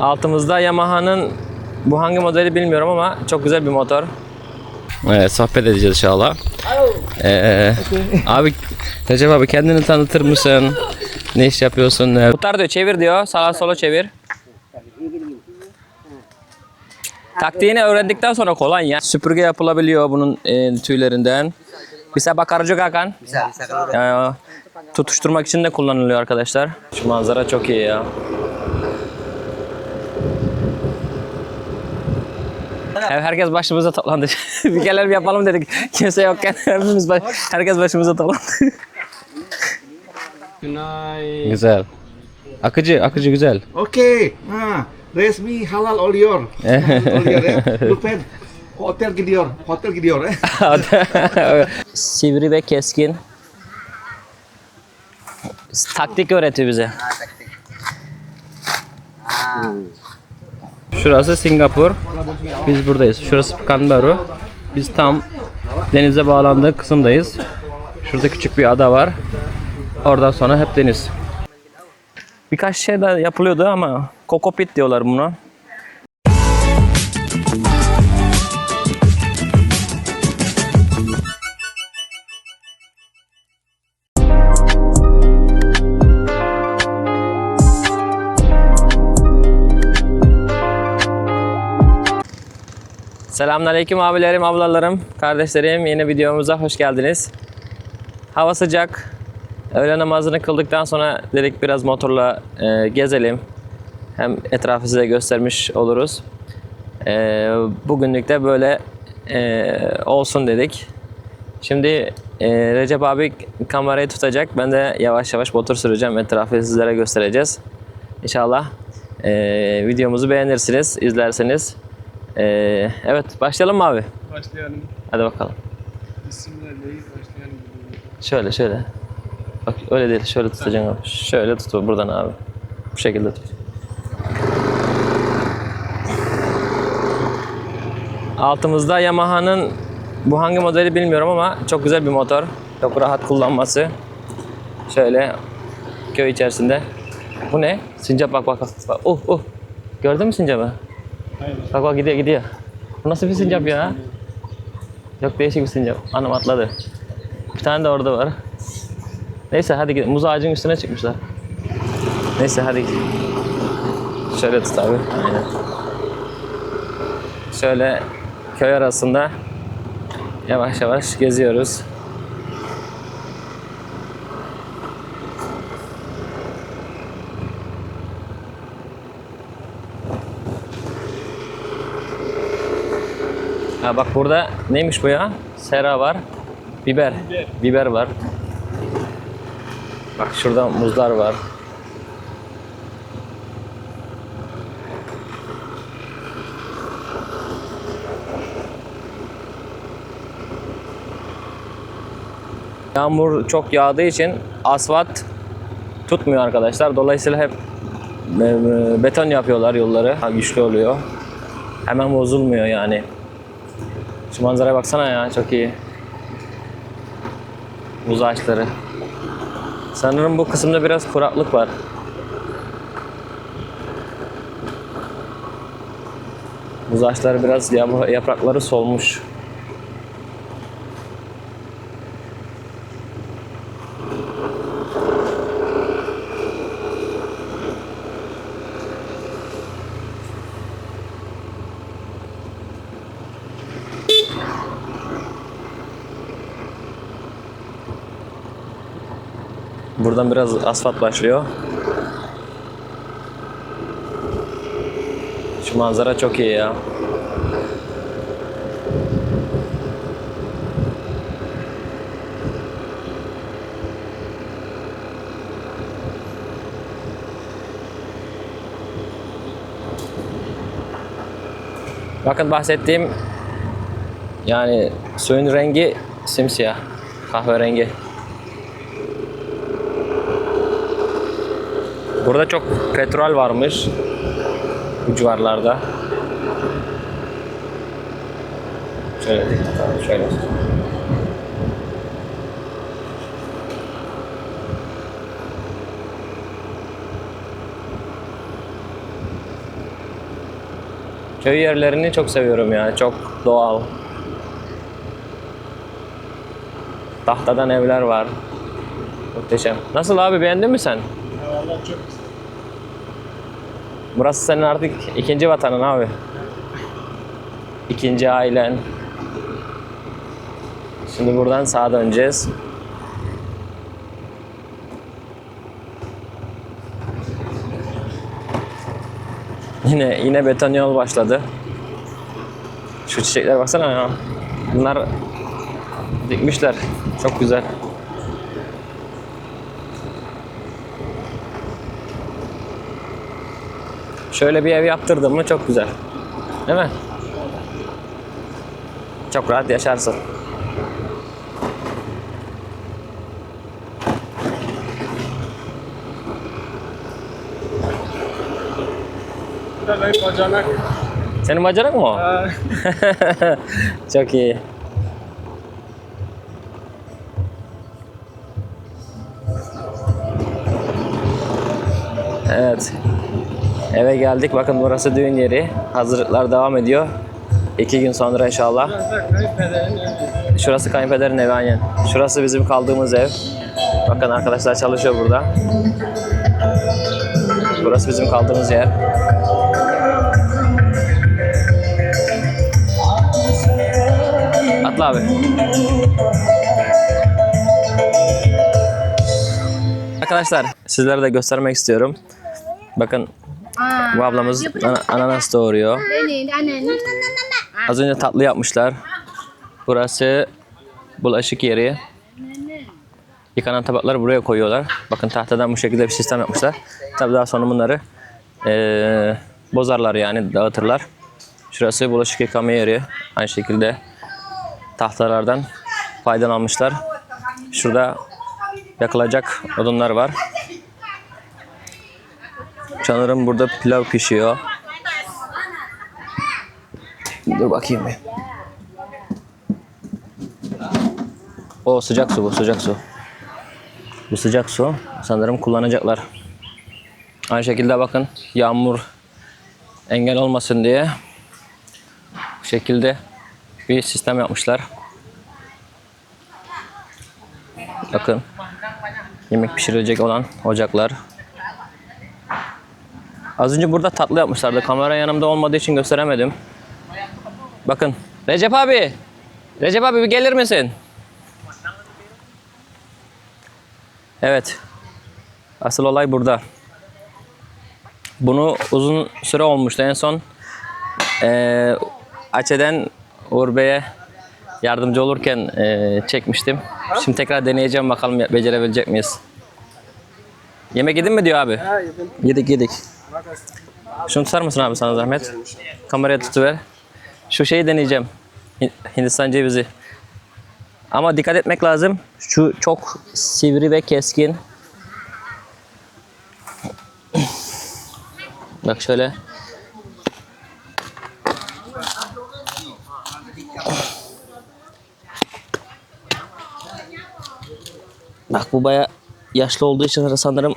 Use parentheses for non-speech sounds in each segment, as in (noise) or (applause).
Altımızda Yamaha'nın bu hangi modeli bilmiyorum ama çok güzel bir motor. Evet sohbet edeceğiz inşallah. Ee, abi Recep abi kendini tanıtır mısın? Ne iş yapıyorsun? Ne? Muhtar diyor çevir diyor. Sağa sola çevir. Taktiğini öğrendikten sonra kolay ya. Süpürge yapılabiliyor bunun e, tüylerinden. Bisa bakar juga kan? Bisa, bisa tutuşturmak için de kullanılıyor arkadaşlar. Şu manzara çok iyi ya. Herkes başımıza toplandı. (laughs) bir şeyler bir yapalım dedik. Kimse yokken (laughs) hepimiz baş- herkes başımıza toplandı. Günay. güzel. Akıcı, akıcı güzel. Oke, nah, resmi halal oluyor. oluyor. Lütfen hotel gidiyor, hotel gidiyor. eh. (laughs) Sivri ve keskin. Taktik öğretiyor bize. Şurası Singapur. Biz buradayız. Şurası Pekanbaru. Biz tam denize bağlandığı kısımdayız. Şurada küçük bir ada var. Oradan sonra hep deniz. Birkaç şey daha yapılıyordu ama kokopit diyorlar buna. Selamünaleyküm abilerim, ablalarım, kardeşlerim. Yeni videomuza hoş geldiniz. Hava sıcak. Öğle namazını kıldıktan sonra dedik biraz motorla e, gezelim. Hem etrafı size göstermiş oluruz. E, bugünlük de böyle e, olsun dedik. Şimdi e, Recep abi kamerayı tutacak. Ben de yavaş yavaş motor süreceğim. Etrafı sizlere göstereceğiz. İnşallah e, videomuzu beğenirsiniz, izlerseniz. E, evet, başlayalım mı abi? Başlayalım. Hadi bakalım. Bismillahirrahmanirrahim. Başlayalım. Şöyle şöyle. Bak öyle değil. Şöyle tutacaksın abi. Şöyle tut buradan abi. Bu şekilde tut. Altımızda Yamaha'nın bu hangi modeli bilmiyorum ama çok güzel bir motor. Çok rahat kullanması. Şöyle köy içerisinde. Bu ne? Sincap bak bak bak. Uh uh. Gördün mü sincapı? Bak gidiyor gidiyor. Bu nasıl bir sincap ya? Çok değişik bir sincap. Anam atladı. Bir tane de orada var. Neyse hadi gidelim. Muz ağacın üstüne çıkmışlar. Neyse hadi gidelim. Şöyle tut abi. Aynen. Şöyle köy arasında yavaş yavaş geziyoruz. Ha bak burada neymiş bu ya? Sera var. Biber. Biber, var. Bak şurada muzlar var. Yağmur çok yağdığı için asfalt tutmuyor arkadaşlar. Dolayısıyla hep e, e, beton yapıyorlar yolları. Güçlü oluyor. Hemen bozulmuyor yani. Şu manzaraya baksana ya çok iyi. Muz ağaçları. Sanırım bu kısımda biraz kuraklık var. Muz ağaçları biraz yap- yaprakları solmuş. Buradan biraz asfalt başlıyor. Şu manzara çok iyi ya. Bakın bahsettiğim yani suyun rengi simsiyah, kahverengi. Burada çok petrol varmış. Bu civarlarda. Şöyle dikkat şöyle. Köy yerlerini çok seviyorum ya. Çok doğal. Tahtadan evler var. Muhteşem. Nasıl abi beğendin mi sen? Vallahi çok güzel. Burası senin artık ikinci vatanın abi. İkinci ailen. Şimdi buradan sağa döneceğiz. Yine yine beton yol başladı. Şu çiçekler baksana ya. Bunlar dikmişler. Çok güzel. Şöyle bir ev yaptırdım mı çok güzel. Değil mi? Çok rahat yaşarsın. Bacanak. Senin bacanak mı o? (laughs) Çok iyi. Evet. Eve geldik. Bakın burası düğün yeri. Hazırlıklar devam ediyor. İki gün sonra inşallah. Şurası kayınpederin evi aynen. Şurası bizim kaldığımız ev. Bakın arkadaşlar çalışıyor burada. Burası bizim kaldığımız yer. Atla abi. Arkadaşlar sizlere de göstermek istiyorum. Bakın bu ablamız ana- ananas doğuruyor. Az önce tatlı yapmışlar. Burası bulaşık yeri. Yıkanan tabakları buraya koyuyorlar. Bakın tahtadan bu şekilde bir sistem yapmışlar. Tabii daha sonra bunları eee, bozarlar yani dağıtırlar. Şurası bulaşık yıkama yeri. Aynı şekilde tahtalardan faydalanmışlar. Şurada yakılacak odunlar var. Sanırım burada pilav pişiyor. Dur bakayım bir. O sıcak su bu sıcak su. Bu sıcak su sanırım kullanacaklar. Aynı şekilde bakın yağmur engel olmasın diye bu şekilde bir sistem yapmışlar. Bakın yemek pişirilecek olan ocaklar. Az önce burada tatlı yapmışlardı. Kamera yanımda olmadığı için gösteremedim. Bakın. Recep abi. Recep abi bir gelir misin? Evet. Asıl olay burada. Bunu uzun süre olmuştu. En son eee Açe'den Uğur Bey'e yardımcı olurken eee, çekmiştim. Şimdi tekrar deneyeceğim bakalım becerebilecek miyiz? Yemek yedin mi diyor abi? Ha, yedim. Yedik yedik. Şunu tutar mısın abi sana zahmet? Kameraya tutuver. Şu şeyi deneyeceğim. Hin- Hindistan cevizi. Ama dikkat etmek lazım. Şu çok sivri ve keskin. Bak şöyle. Bak bu baya yaşlı olduğu için sanırım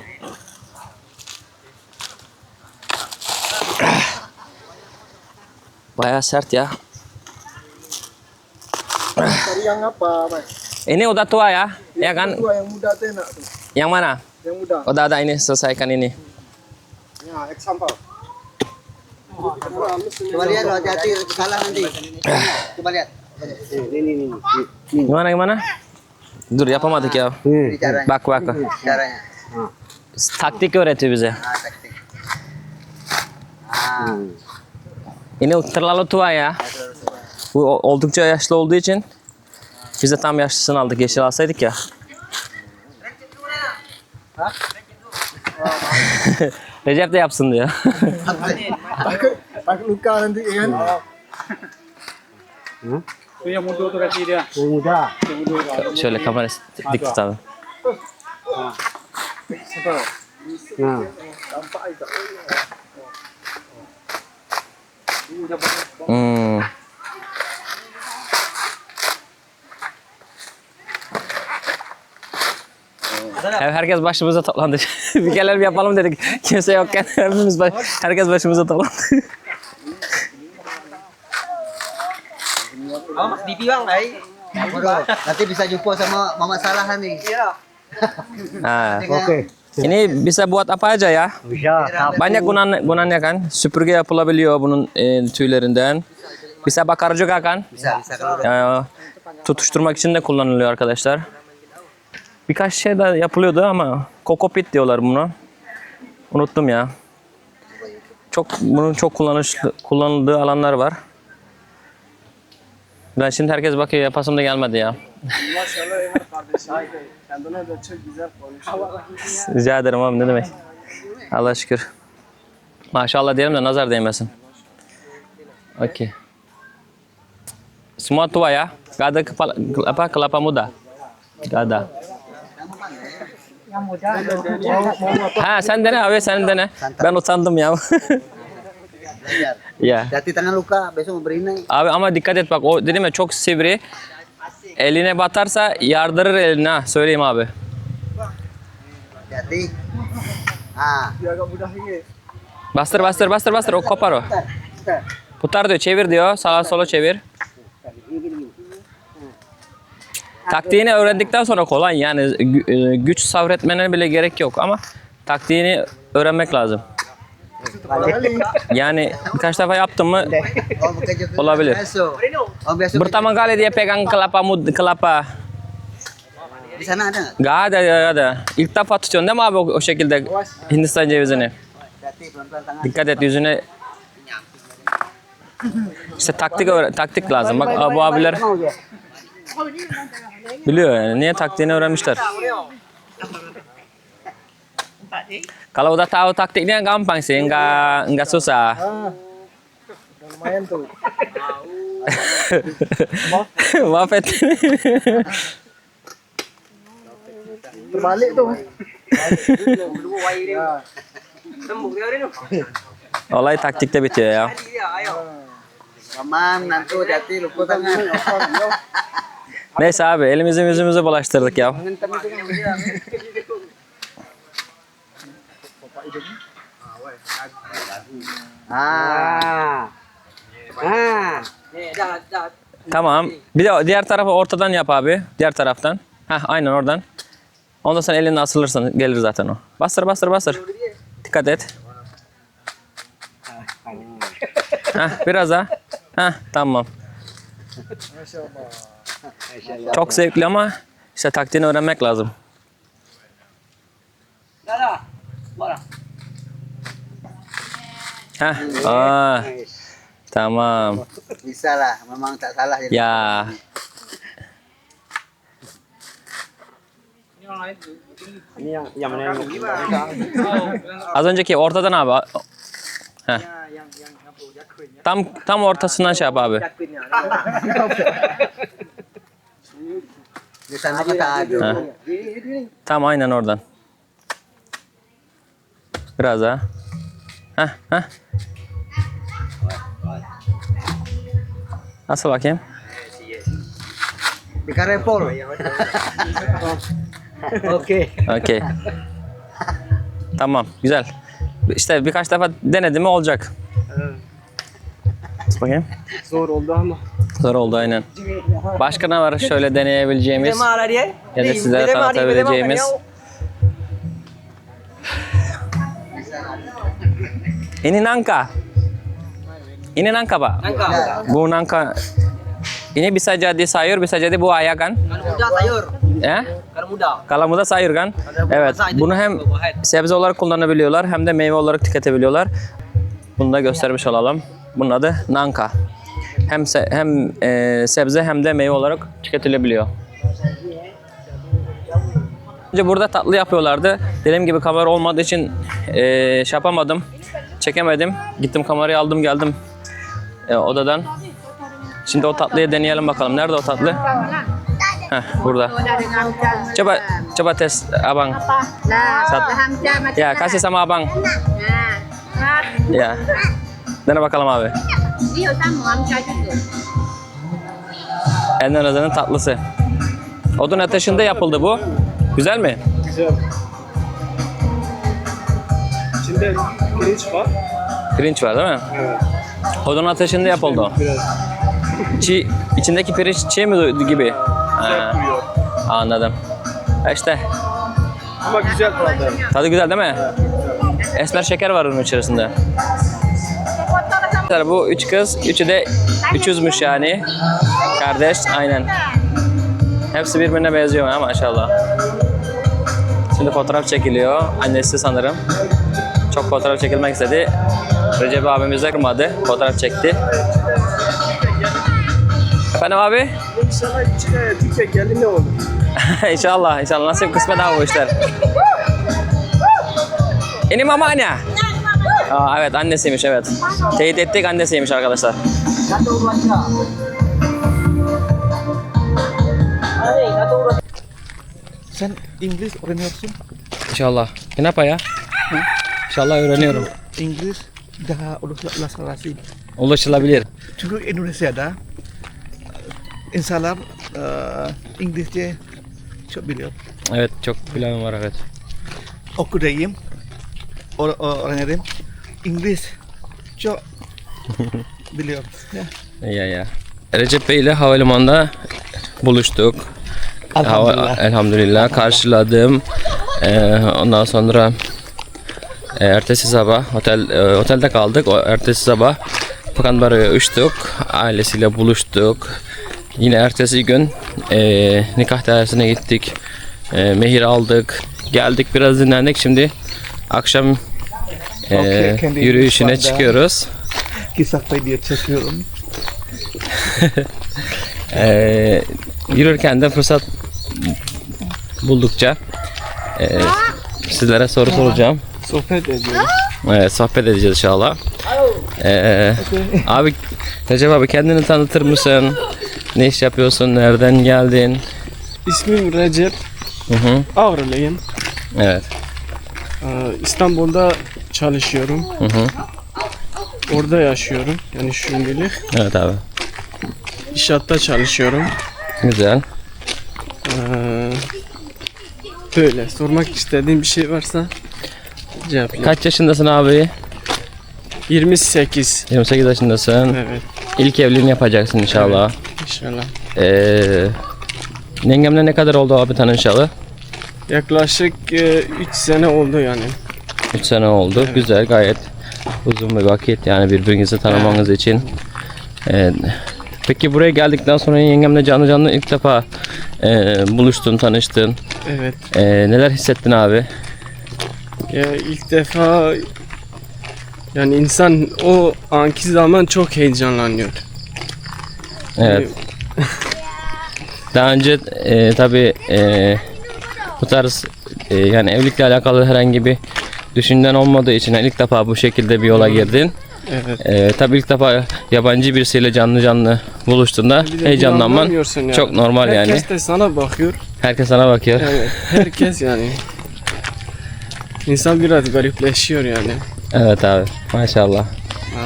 Baya sert ya. Cari yang apa, Mas? Ini udah tua ya, ya kan? Dua yang muda tuh enak tuh. Yang mana? Yang muda. Udah ada ini selesaikan ini. Ya, example. Coba lihat loh, hati-hati salah nanti. Coba lihat. Gimana gimana? Dur yapamadık ya. Ini caranya. Bak bak. Caranya. Taktik öğretiyor bize. Nah, taktik. Ah, Ini terlalu tua ya. Bu oldukça yaşlı olduğu için biz de tam yaşlısını aldık. Yeşil alsaydık ya. (laughs) Recep de yapsın diyor. Takut luka nanti kan. Itu yang muda tuh kasih dia. Yang muda. Yang muda. Şöyle kamera dik tutalım. Hmm. Herkes başımıza toplandı. (laughs) bir şeyler yapalım dedik. Kimse yokken hepimiz baş, herkes başımıza toplandı. Mama Bibi bang, ay. Nanti bisa jumpa sama Mama Salah nih. Iya. ah, oke. Okay. Ini bisa buat apa aja ya? Bisa. Banyak gunan, gunanya kan. Süpürge yapılabiliyor bunun e, tüylerinden. Bisa bakar juga kan? Bisa, Ee, tutuşturmak için de kullanılıyor arkadaşlar. Birkaç şey de yapılıyordu ama kokopit diyorlar bunu. Unuttum ya. Çok bunun çok kullanış, kullanıldığı alanlar var. Ben şimdi herkes bakıyor yapasım da gelmedi ya. Maşallah Ömer kardeşim. Kendine de çok güzel konuşuyor. Rica ederim abi ne demek. Allah şükür. Maşallah diyelim de nazar değmesin. Oke. Semua tua ya. Gak ada kepala, apa kelapa muda. Gak ada. Ha sen dene abi sen dene. Ben utandım ya. (laughs) Ya. Hati tangan luka, besok mau berenang. Abi ama dikkat et bak o dedim ya çok sivri. Eline batarsa yardırır eline ha söyleyeyim abi. İni. Bastır bastır bastır bastır o kopar o. Putar diyor çevir diyor sağa sola çevir. Taktiğini öğrendikten sonra kolay yani e, güç savretmene bile gerek yok ama taktiğini öğrenmek lazım. Yani birkaç defa yaptın mı Olabilir. Oh, besok pertama kali dia pegang kelapa mud kelapa di sana ada nggak? Gak ada gak ada. İlk defa tutuyorsun değil mi abi o, o şekilde Hindistan cevizini? Dikkat et yüzüne. İşte taktik taktik lazım. Bak bu abiler biliyor yani. Niye taktiğini öğrenmişler. Kalau udah tahu taktiknya gampang sih, nggak nggak susah. Lumayan tuh. Maaf et. Terbalik tuh. Olay taktikte bitiyor ya. Paman, nantu, hati lupa tangan. Neyse abi elimizi yüzümüzü bulaştırdık ya. Tamam. Bir de diğer tarafı ortadan yap abi. Diğer taraftan. Heh aynen oradan. Ondan sonra elini asılırsın. Gelir zaten o. Bastır bastır bastır. Dikkat et. Heh, biraz daha. Heh, tamam. Çok zevkli ama işte taktiğini öğrenmek lazım. Heh, ah, tamam. Bisa lah, memang tak salah jadi. Ya. Ini yang yang mana yang Az önceki ortadan abi. Heh. Tam tam ortasından şey yap abi. Tam aynen oradan. Biraz daha. Heh, heh. Nasıl bakayım? Di Karepol. Oke. Okey. Tamam, güzel. İşte birkaç defa denedi mi olacak. Nasıl bakayım? zor oldu ama. Zor oldu aynen. Başka ne var şöyle deneyebileceğimiz ya da sizlere tanıtabileceğimiz? Ini nangka. Ini nangka pak. Bu nangka. Ini bisa jadi sayur, bisa jadi buaya kan? Muda sayur. Ya? Kalau muda. Kalamuda sayur kan? Evet. Bunu hem sebze olarak kullanabiliyorlar hem de meyve olarak tüketebiliyorlar. Bunu da göstermiş olalım. Bunun adı nanka. Hem se- hem e, sebze hem de meyve olarak tüketilebiliyor. Önce burada tatlı yapıyorlardı. Dediğim gibi kamera olmadığı için e, şey yapamadım. Çekemedim. Gittim kamerayı aldım geldim e, odadan. Şimdi o tatlıyı deneyelim bakalım. Nerede o tatlı? Heh, burada. Coba coba tes abang. Sat- Ya kasih sama abang. Ya. Dene bakalım abi. juga. Endonezya'nın tatlısı. Odun ateşinde yapıldı bu. Güzel mi? Güzel. İçinde pirinç var. Pirinç var değil mi? Evet. Odun ateşinde yapıldı. Biraz Çiğ, içindeki pirinç çiğ mi gibi? Ha, Duruyor. anladım. Ha İşte Ama güzel tadı. tadı güzel değil mi? Esmer şeker var onun içerisinde. Bu üç kız, üçü de üçüzmüş yani. Kardeş, aynen. Hepsi birbirine benziyor ha maşallah. Şimdi fotoğraf çekiliyor. Annesi sanırım. Çok fotoğraf çekilmek istedi. Recep abimiz de kırmadı. Fotoğraf çekti. Efendim abi? İnşallah içine Türkiye geldi ne olur? (laughs) inşallah, inşallah. Nasip kısmet abi bu işler. Ini mamanya. Aa, evet annesiymiş evet. Teyit ettik annesiymiş arkadaşlar. Sen İngiliz öğreniyorsun. İnşallah. Kenapa ya? İnşallah öğreniyorum. İngiliz daha uluslararası. Ulaşılabilir. Çünkü Indonesia'da e, insanlar e, İngilizce çok biliyor. Evet çok planım var evet. Okuldayım. Or, öğrenirim. İngiliz çok (laughs) biliyor. Ya. Ya ya. Recep Bey ile havalimanında buluştuk. Hava, elhamdülillah karşıladım. Ee, ondan sonra e, ertesi sabah otel e, otelde kaldık. O ertesi sabah Pekanbaro'ya uçtuk. Ailesiyle buluştuk. Yine ertesi gün e, nikah dairesine gittik. E, mehir aldık. Geldik biraz dinlendik. Şimdi akşam e, kendi yürüyüşüne çıkıyoruz. Kisah video çekiyorum. Ee, (laughs) yürürken de fırsat buldukça e, sizlere soru soracağım. Sohbet ediyoruz. Evet, sohbet edeceğiz inşallah. Ee, abi, Recep abi kendini tanıtır mısın? Ne iş yapıyorsun? Nereden geldin? İsmim Recep. Hı hı. Ağrılıyım. Evet. Ee, İstanbul'da çalışıyorum. Hı hı. Orada yaşıyorum. Yani şimdilik. Evet abi. İnşaatta çalışıyorum. Güzel. Ee, böyle. Sormak istediğim bir şey varsa cevaplayayım. Kaç yaşındasın abi? 28. 28 yaşındasın. Evet. İlk evliliğini yapacaksın inşallah. İnşallah. Ee, yengemle ne kadar oldu abi tanışalı? Yaklaşık 3 sene oldu yani. 3 sene oldu. Güzel gayet uzun bir vakit yani birbirinizi tanımanız için. Evet. Peki buraya geldikten sonra yengemle canlı canlı ilk defa e, buluştun, tanıştın. Evet. E, neler hissettin abi? Ya ilk defa yani insan o anki zaman çok heyecanlanıyor. Evet. Daha önce e, tabi e, bu tarz e, yani evlilikle alakalı herhangi bir düşünden olmadığı için ilk defa bu şekilde bir yola girdin. Evet. E, tabi ilk defa yabancı birisiyle canlı canlı buluştuğunda heyecanlanman yani. çok normal yani. Herkes de sana bakıyor. Herkes sana bakıyor. Evet. Herkes yani. (laughs) İnsan biraz garipleşiyor yani. Evet abi maşallah.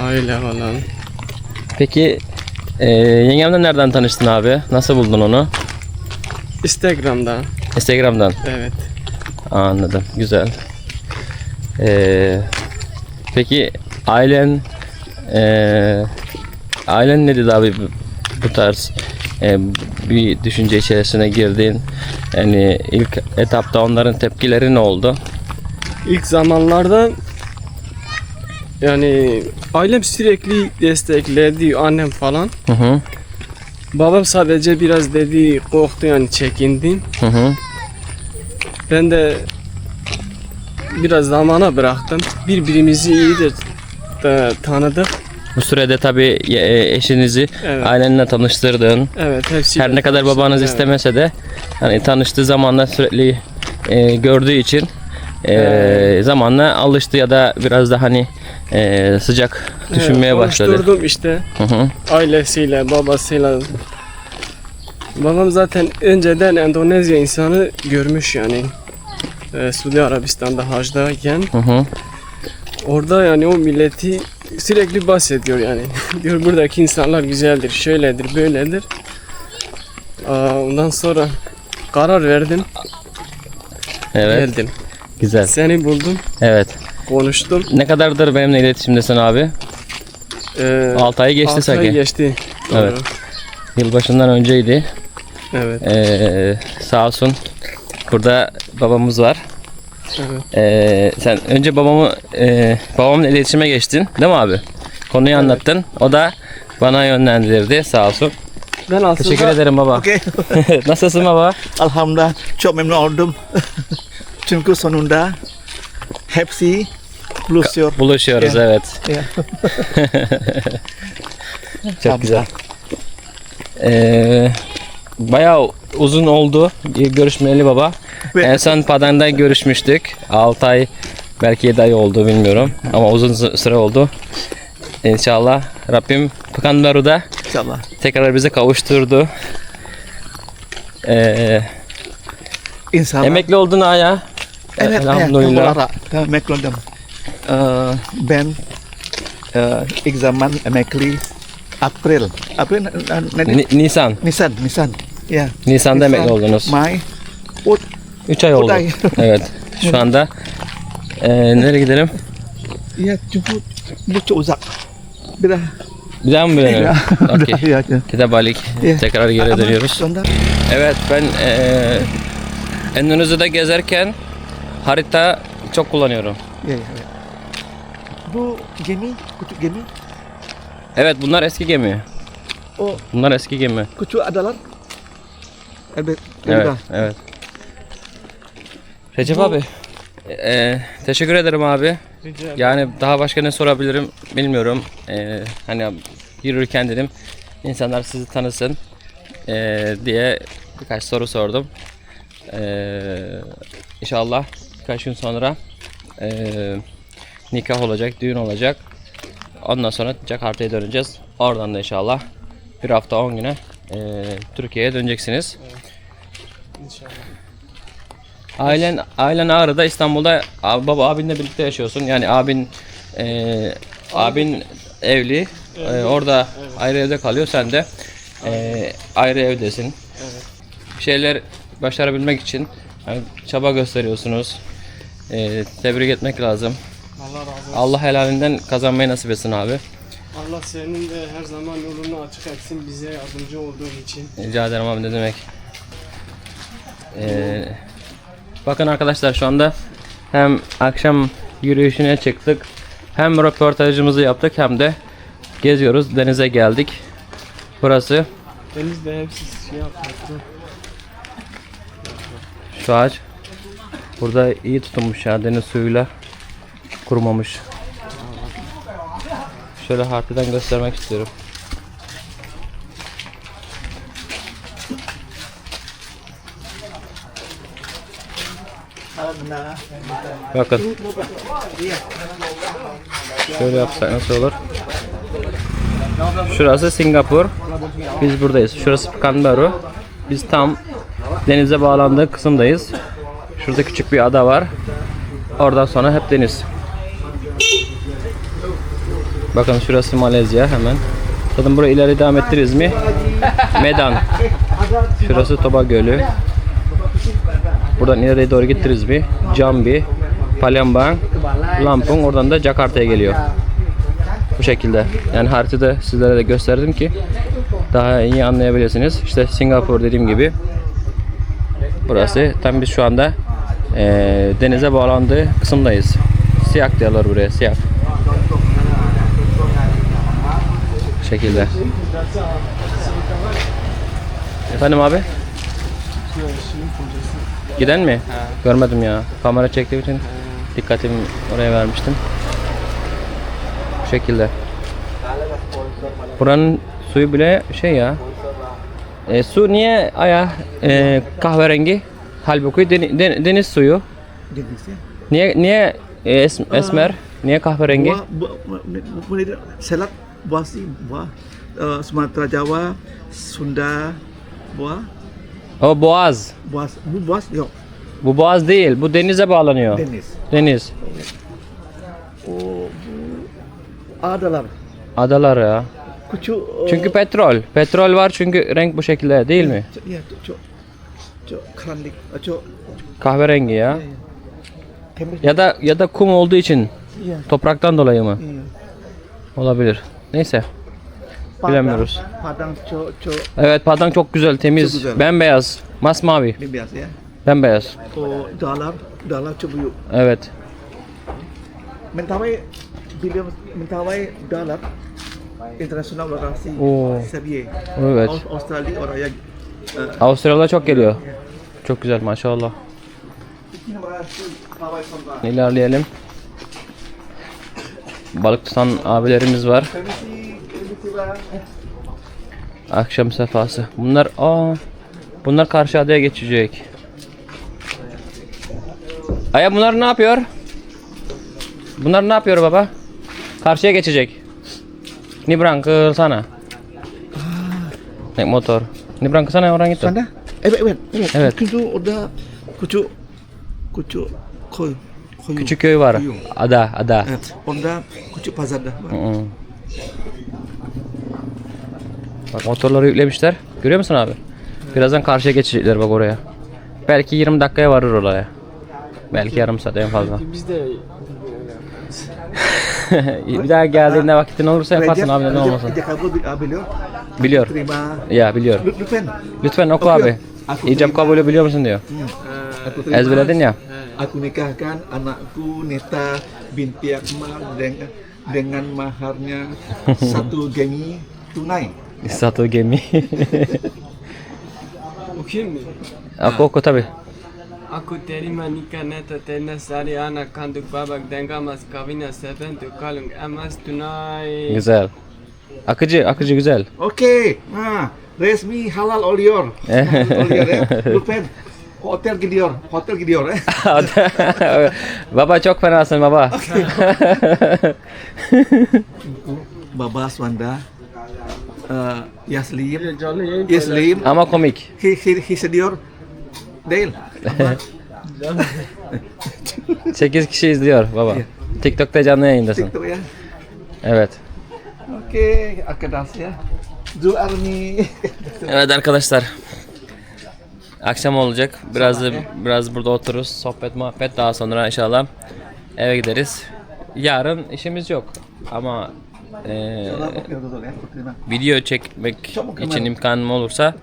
Öyle falan. Peki e, yengemle nereden tanıştın abi? Nasıl buldun onu? Instagram'da. Instagram'dan. Evet. Anladım. Güzel. E, peki ailen e, ailen ne dedi abi bu, bu tarz e, bir düşünce içerisine girdin? Yani ilk etapta onların tepkileri ne oldu? İlk zamanlarda yani ailem sürekli destekledi annem falan. Hı hı. Babam sadece biraz dedi korktu yani çekindi. Hı hı. Ben de biraz zamana bıraktım. Birbirimizi iyi de de tanıdık. Bu sürede tabii e, eşinizi Evet. ailenle tanıştırdın. Evet hepsi. Her ne kadar babanız istemese de hani tanıştığı zamanla sürekli e, gördüğü için e, zamanla alıştı ya da biraz da hani e, sıcak düşünmeye başladı. Konuşturdum işte Hı hı. ailesiyle, babasıyla. Babam zaten önceden Endonezya insanı görmüş yani. Ee, Suudi Arabistan'da hacdayken Hı hı. orada yani o milleti sürekli bahsediyor yani. (laughs) Diyor buradaki insanlar güzeldir, şöyledir, böyledir. Aa, ondan sonra karar verdim, Evet. geldim. Güzel. Seni buldum, Evet. konuştum. Ne kadardır benimle iletişimdesin abi? Ee, 6 ay geçti altı ay sanki. geçti. Evet. Doğru. Yılbaşından önceydi. Evet. Ee, sağ olsun. Burada babamız var. Evet. Ee, sen önce babamı e, babamla iletişime geçtin, değil mi abi? Konuyu anlattın. O da bana yönlendirdi. Sağ olsun. Ben aslında Teşekkür ederim baba. Okey. (laughs) Nasılsın baba? Alhamdulillah çok memnun oldum. (laughs) Çünkü sonunda hepsi buluşuyor. Buluşuyoruz Ya. evet. Ya. (laughs) Çok güzel. Ee, bayağı uzun oldu görüşmeyeli baba. Ve- En son Padang'da görüşmüştük. 6 ay belki 7 ay oldu bilmiyorum. Ama uzun sü- süre oldu. İnşallah Rabbim Pekanbaru'da İnşallah. tekrar bizi kavuşturdu. Ee, İnşallah. emekli oldun ha ya. Evet, Elhamdülillah. Emekli oldum. Ee, ben e, ilk zaman emekli April. April ne, ne, Ni- Nisan. Nisan, Nisan. Ya. Nisan'da emekli oldunuz. May. Ut. 3 ay oldu. ay. (laughs) evet. Şu anda ee, nereye gidelim? Ya çünkü bu çok uzak. Bir daha. Bir daha mı dönelim? Ya. (laughs) (laughs) Okey. ya. Tekrar geri dönüyoruz. Evet ben eee Endonezya'da gezerken harita çok kullanıyorum. Ya, ya. Bu gemi, küçük gemi. Evet bunlar eski gemi. O Bunlar eski gemi. küçük adalar. Evet. Evet, Evet. evet. Recep abi. eee, teşekkür ederim abi. Yani daha başka ne sorabilirim bilmiyorum. Eee, hani yürürken dedim insanlar sizi tanısın eee, diye birkaç soru sordum. Eee inşallah birkaç gün sonra eee, nikah olacak, düğün olacak. Ondan sonra Jakarta'ya döneceğiz. Oradan da inşallah bir hafta 10 güne eee, Türkiye'ye döneceksiniz. İnşallah. Ailen ailen Ağrı'da İstanbul'da abi, baba abinle birlikte yaşıyorsun. Yani abin e, abin evli. E, orada ayrı evde kalıyor. Sen de e, ayrı evdesin. Bir şeyler başarabilmek için yani çaba gösteriyorsunuz. E, tebrik etmek lazım. Allah razı olsun. Allah helalinden kazanmayı nasip etsin abi. Allah senin de her zaman yolunu açık etsin bize yardımcı olduğun için. Rica ederim abi ne demek. Ee, bakın arkadaşlar şu anda hem akşam yürüyüşüne çıktık hem röportajımızı yaptık hem de geziyoruz denize geldik. Burası Deniz de hepsi şey yaptı. şu ağaç. Burada iyi tutunmuş ya deniz suyuyla kurumamış. Şöyle haritadan göstermek istiyorum. Bakın. Şöyle yapsak nasıl olur? Şurası Singapur. Biz buradayız. Şurası Pekanbaru. Biz tam denize bağlandığı kısımdayız. Şurada küçük bir ada var. Oradan sonra hep deniz. Bakın şurası Malezya hemen. Zaten burayı ileri devam ettiririz mi? (laughs) Medan. Şurası Toba Gölü. Buradan ileriye doğru gideriz mi? Jambi, Palembang, Lampung. Oradan da Jakarta'ya geliyor. Bu şekilde. Yani haritada sizlere de gösterdim ki daha iyi anlayabilirsiniz. İşte Singapur dediğim gibi. Burası. Tam biz şu anda eee, denize bağlandığı kısımdayız. Siyah diyorlar buraya. Siyah. Bu şekilde. Efendim abi? Giden mi? Görmedim ya. Kamera çektiğim için dikkatim oraya vermiştim. Bu şekilde. Buranın suyu bile şey ya. E, su niye aya e, kahverengi? Halbuki deni- den- deniz suyu. Deniz ya. Niye niye e, es- esmer? Niye kahverengi? Buah, buah, buah, buah, selat buah sih buah eh, Sumatera Jawa, Sunda, buah, O boğaz. buah, bu buah yok Bu boğaz değil. Bu denize bağlanıyor. deniz. Deniz. O bu adalar Adalar ya. küçük. Çünkü petrol. Petrol var çünkü renk bu şekilde değil mi? ya çok çok karanlık, çok Kahverengi ya. temiz. Ya da ya da kum olduğu için topraktan dolayı mı? iya. Olabilir. Neyse. bilemiyoruz. Padang çok çok Evet Padang çok güzel, temiz, Çok güzel. bembeyaz, masmavi, biasa ya. bembeyaz. O dalam dalam çok büyük. Evet. Mentawai biliyor musun? Mentawai dalam internasional lokasi Oo. seviye. Evet. Aus- Avustralya oraya e, Avustralya çok geliyor. Çok güzel maşallah. İlerleyelim. Balık tutan abilerimiz var. Akşam sefası. Bunlar aa bunlar karşı adaya geçecek. Aya bunlar ne yapıyor? Bunlar ne yapıyor baba? Karşıya geçecek. Nyebrang ke sana. Naik motor. Nyebrang ke sana orang itu. Sana? Evet evet evet. Evet. Kucu orada kucu kucu koy koyu. Küçük köy var. Koyu. Ada, ada. Evet. Onda kucu pazarda. Hı hı. Bak motorları yüklemişler. Görüyor musun abi? Birazdan karşıya geçecekler bak oraya. Belki 20 dakikaya varır oraya. Belki yarım saat en fazla. Biz de (laughs) (laughs) bir daha geldiğinde vakitin olursa yaparsın abi neden olmasın. Biliyor. Ya biliyor. Lütfen. Lütfen oku abi. Aku İcap kabulü biliyor musun diyor. Terima. Ezberledin ya. Aku nikahkan anakku Neta binti Akmal dengan dengan maharnya (laughs) satu gemi tunai. Satu gemi. (laughs) okuyayım mı? Aku oku tabi. Aku terima nikah neta tenas dari anak kandung babak dengan mas kawinnya sebentu kalung emas tunai. Güzel. Akıcı, akıcı güzel. Oke, nah resmi halal oluyor. (laughs) Halal oluyor ya. Lütfen hotel gidiyor, hotel gidiyor. eh. (laughs) baba çok fenasın baba. (laughs) Baba Swanda, uh, Yaslim, Canlı yayın Yaslim, Ama komik. he, he, hissediyor değil. 8 (laughs) kişi izliyor baba. TikTok'ta canlı yayındasın. TikTok ya. Evet. Oke, arkadaşlar. Zul (laughs) Army. Evet arkadaşlar. Akşam olacak. Biraz da biraz burada otururuz. Sohbet muhabbet daha sonra inşallah eve gideriz. Yarın işimiz yok. Ama eee, video çekmek için imkanım olursa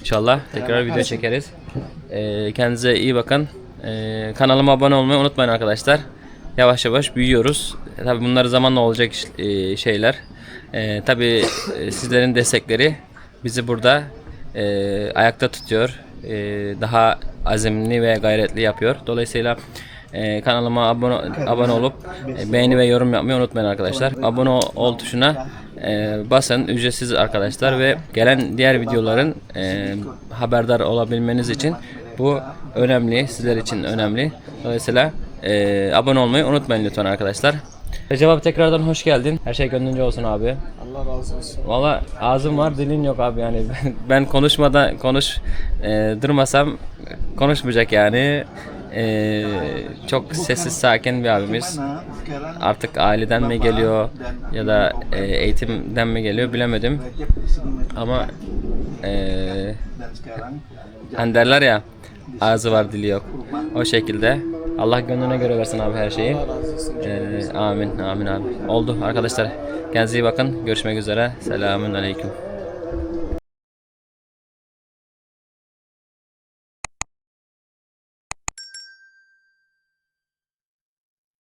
inşallah tekrar video çekeriz. Eee, kendinize iyi bakın. Eee, kanalıma abone olmayı unutmayın arkadaşlar. Yavaş yavaş büyüyoruz. Tabi bunlar zamanla olacak eee, şeyler. Eee tabi sizlerin destekleri bizi burada eee, ayakta tutuyor. Eee, daha azimli ve gayretli yapıyor. Dolayısıyla kanalıma abone abone olup e, beğeni ve yorum yapmayı unutmayın arkadaşlar. Abone ol tuşuna e, basın ücretsiz arkadaşlar ve gelen diğer videoların e, haberdar olabilmeniz için bu önemli sizler için önemli. Dolayısıyla e, abone olmayı unutmayın lütfen arkadaşlar. Recep abi tekrardan hoş geldin. Her şey gönlünce olsun abi. Allah razı olsun. Valla ağzım var dilin yok abi yani (laughs) ben, ben konuşmadan konuş e, durmasam konuşmayacak yani. E, çok sessiz sakin bir abimiz. Artık aileden mi geliyor ya da e, eğitimden mi geliyor bilemedim. Ama e, hani derler ya ağzı var dili yok. O şekilde. Allah gönlüne göre versin abi her şeyi. E, amin amin abi. Oldu arkadaşlar. Kendinize iyi bakın. Görüşmek üzere. Selamun aleyküm.